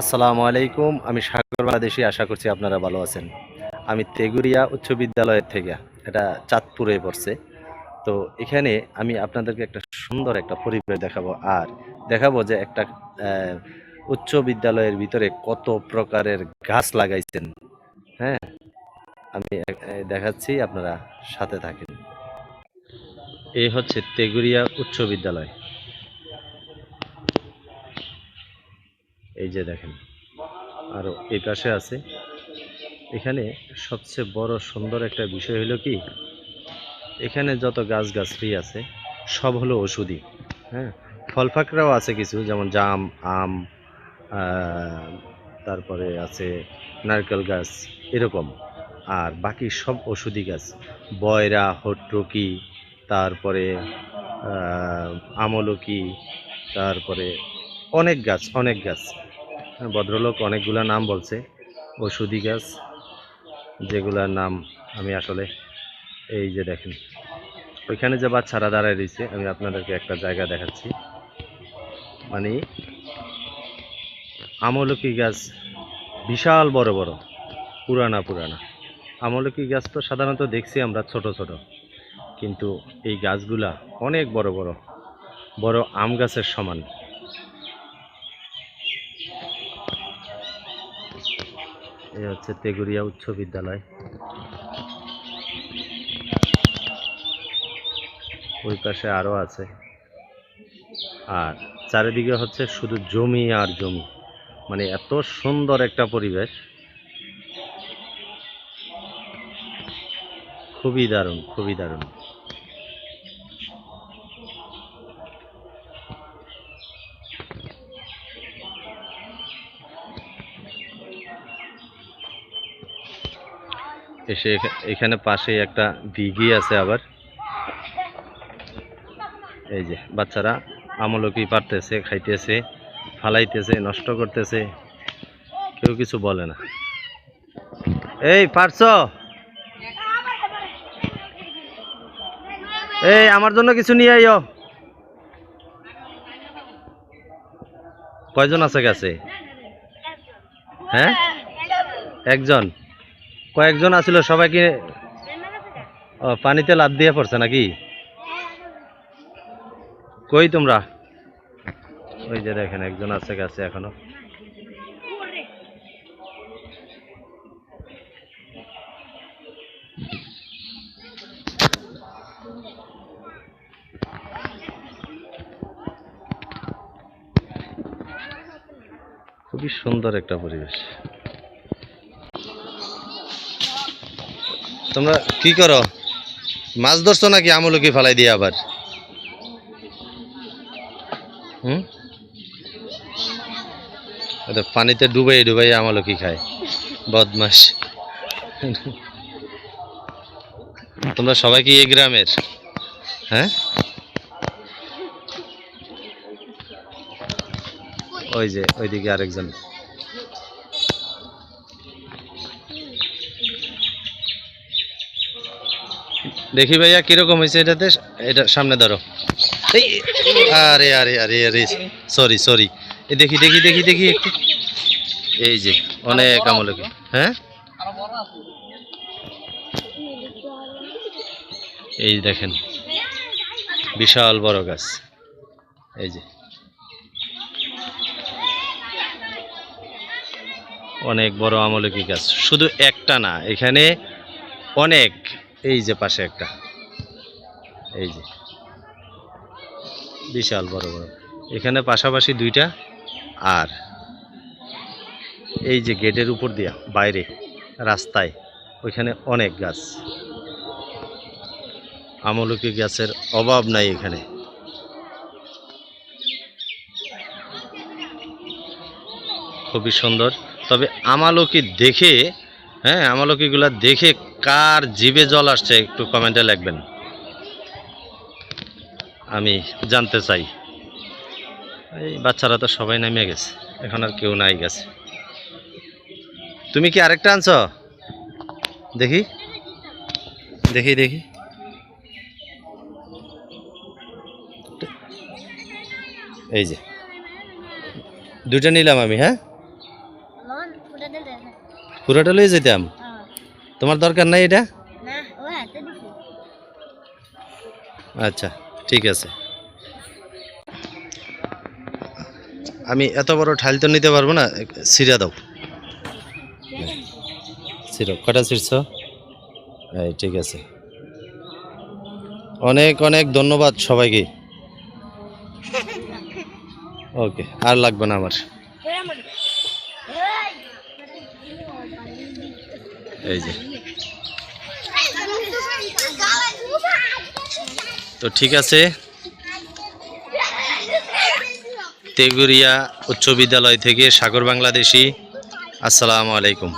আসসালামু আলাইকুম, আমি সাগর বাংলাদেশি, আশা করছি আপনারা ভালো আছেন। আমি তেগুরিয়া উচ্চ বিদ্যালয়ের থেকে, এটা চাঁদপুরে পড়ছে। তো এখানে আমি আপনাদেরকে একটা সুন্দর একটা পরিবেশ দেখাবো। আর দেখাবো যে একটা উচ্চ বিদ্যালয়ের ভিতরে কত প্রকারের গাছ লাগাইছেন। হ্যাঁ আমি দেখাচ্ছি, আপনারা সাথে থাকেন। এই হচ্ছে তেগুরিয়া উচ্চ বিদ্যালয়। এই যে দেখেন আরও এই পাশে আছে। এখানে সবচেয়ে বড় সুন্দর একটা বিষয় হলো কি, এখানে যত গাছ গাছরি আছে, সব হলো ওষুধি হ্যাঁ? ফল ফাকরাও আছে কিছু, যেমন জাম, আম তারপরে আছে নারকেল গাছ, এরকম। আর বাকি সব ওষুধি গাছ, বয়রা, হট্রকি, তারপরে আমলকি, তারপরে অনেক গাছ অনেক গাছ। ভদ্রলোক অনেকগুলা নাম বলছে। ওষুধি গাছ, যেগুলার নাম আমি আসলে এই যে দেখেন। ওইখানে যে বাচ্চারা দাঁড়ায় রয়েছে, আমি আপনাদেরকে একটা জায়গা দেখাচ্ছি। মানে আমলকি গাছ বিশাল বড় বড়, পুরানা পুরানা। আমলকি গাছ তো সাধারণত দেখছি আমরা ছোট ছোট, কিন্তু এই গাছগুলা অনেক বড় বড় বড় আম গাছের সমান। এই হচ্ছে তেগুরিয়া উচ্চ বিদ্যালয়। ওই পাশে আরও আছে। আর চারিদিকে হচ্ছে শুধু জমি আর জমি। মানে এত সুন্দর একটা পরিবেশ। খুবই দারুণ খুবই দারুণ। এসে এখানে পাশে একটা দিঘি আছে আবার। এই যে, বাচ্চারা আমলকি পারতেছে, খাইতেছে, ফালাইতেছে, নষ্ট করতেছে, কেউ কিছু বলে না। এই, পারছ? এই, আমার জন্য কিছু নিয়ে আইও কয়জন আছে কাছে? হ্যাঁ? একজন। কয়েকজন আছিল সবাইকে পানিতে লাভ দিয়ে পড়ছে নাকি? কই তোমরা? ওই যে দেখেন, একজন আছে কাছে এখনও। খুবই সুন্দর একটা পরিবেশ। তোমরা কি করো? মাছ ধরছো নাকি আমলকি ফালাই দিয়ে আবার? হুম? পানিতে ডুবাই ডুবাই আমলকি খায়। বদমাস তোমরা সবাই কি এই গ্রামের? হ্যাঁ? ওই যে, ওইদিকে আরেকজন। দেখি ভাইয়া কীরকম হয়েছে এটাতে? এটা সামনে ধরো। এই, আরে আরে আরে আরে সরি সরি এই দেখি দেখি দেখি দেখি একটু। এই যে অনেক আমলকি হ্যাঁ? এই দেখেন বিশাল বড় গাছ। এই যে। অনেক বড় আমলকি গাছ। শুধু একটা না এখানে অনেক এই যে পাশে একটা। এই যে। বিশাল বড় বড়। এখানে পাশাপাশি দুইটা আর এই যে গেটের উপর দিয়া বাইরে রাস্তায় ওইখানে অনেক গাছ। আমলকি গাছের অভাব নাই এখানে। খুবই সুন্দর। তবে আমালকি দেখে হ্যাঁ আমলকিগুলা দেখে কার জিভে জল আসছে একটু কমেন্টে লিখবেন। আমি জানতে চাই। এই বাচ্চারা তো সবাই নামিয়ে গেছে এখন আর কেউ নাই গেছে। তুমি কি আরেকটা আনছ? দেখি। দেখি দেখি। এই যে। দুইটা নিলাম আমি হ্যাঁ? পুরোটা লয়ে যেতাম। তোমার দরকার নাই এটা? আচ্ছা ঠিক আছে। আমি এত বড় ঠাইল তো নিতে পারব না সিরা দাও। সিরো কটা ছিড়ছ এই ঠিক আছে। অনেক অনেক ধন্যবাদ সবাইকে। ওকে আর লাগবে না আমার। এই যে। তো ঠিক আছে। তেগুরিয়া উচ্চ বিদ্যালয় থেকে সাগর বাংলাদেশি। আসসালামু আলাইকুম।